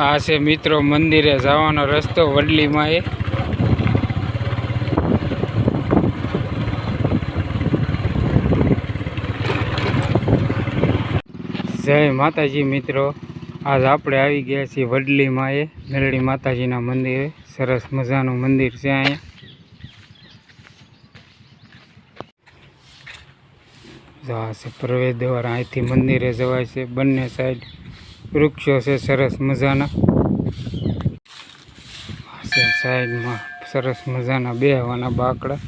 આ છે મિત્રો મંદિરે જવાનો રસ્તો, વડલીમાં એ. જય માતાજી મિત્રો. આજ આપણે આવી ગયા છીએ વડલીમાં એ મેલડી માતાજીના મંદિરે. સરસ મજાનું મંદિર છે અહીંયા. આ પ્રવેશ દ્વાર, અહીંથી મંદિરે જવાય છે બંને સાઈડ વૃક્ષો છે, સરસ મજાના. સાઈડમાં, સરસ મજાના બેહવાના બાકડા.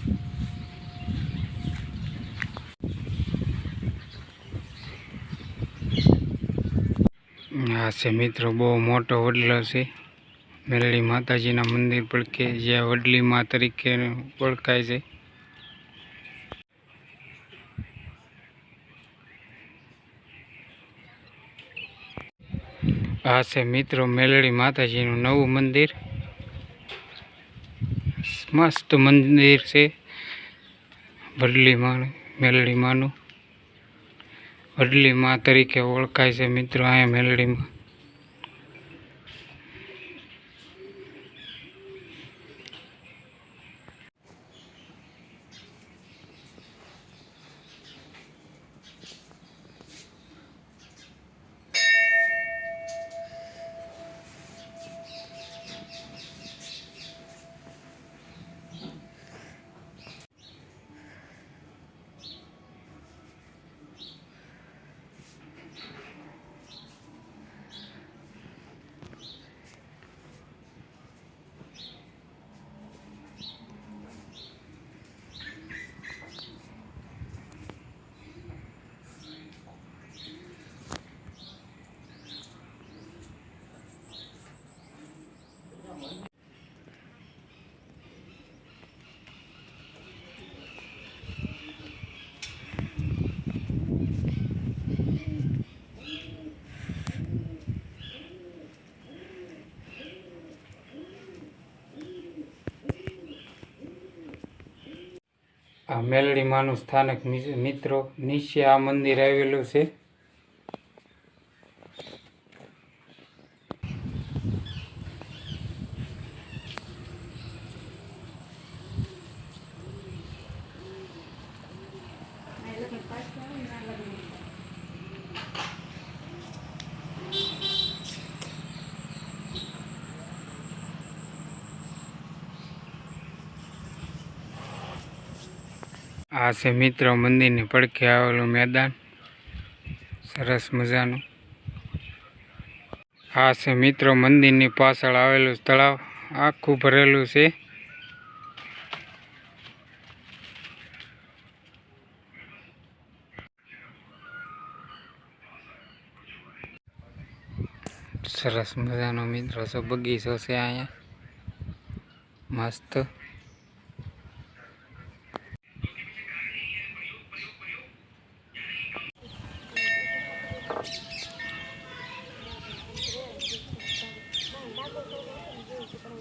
આ છે મિત્રો, બહુ મોટો વડલો છે. મેલડી માતાજીના મંદિર પડકે જ્યાં વડલી મા તરીકે ઓળખાય છે. આ છે મિત્રો મેલડી માતાજીનું નવું મંદિર. મસ્ત મંદિર છે. વડલી માં મેલડી માનું વડલી માં તરીકે ઓળખાય છે મિત્રો અહીંયા મેલડીમાં. આ મેલડીમાનું સ્થાનક મિત્રો નીચે આ મંદિર આવેલું છે. આ છે મિત્રો મંદિરની પડખે આવેલું મેદાન. સરસ મજાનું. આ છે મિત્રો મંદિરની પાછળ આવેલું તળાવ. આખું ભરેલું છે. સરસ મજાનો મિત્રો છે, બગીચો છે અહીંયા. મસ્ત.